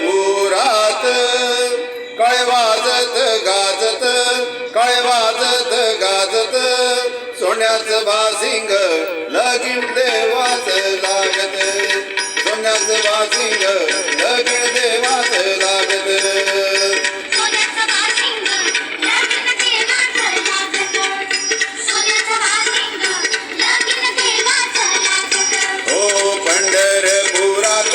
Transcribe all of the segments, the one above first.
पुरात काय वाजत गाजत काय वाजत गाजत सोन्याच बासिंग लगीन देवाच लागत. सोन्याच बासिंग लगीन देवाच लागत. हो पंढरपुरात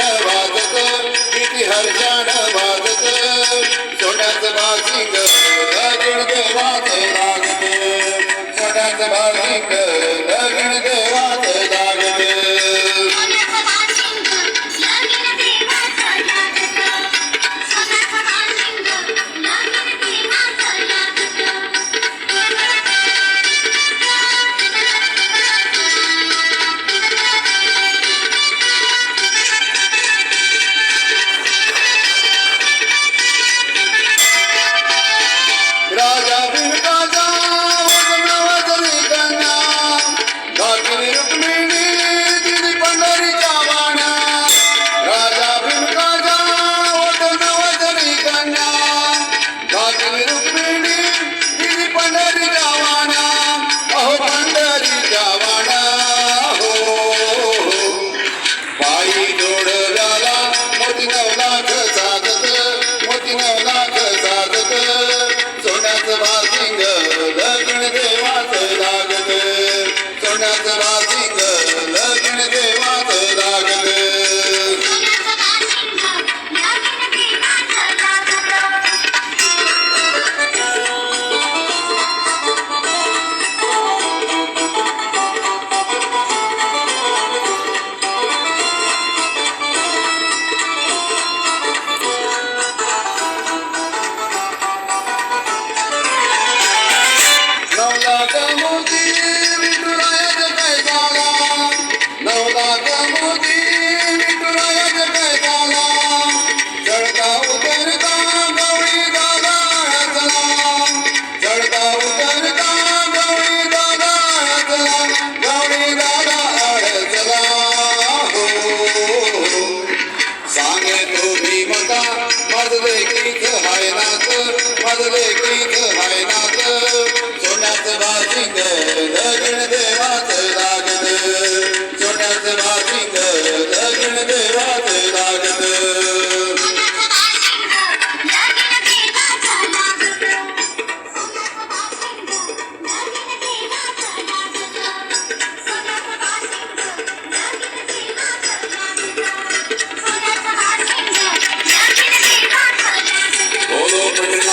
सोन्याचं बासिंग लगीन देवाच लागत सोन्याचं Don't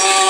Lord.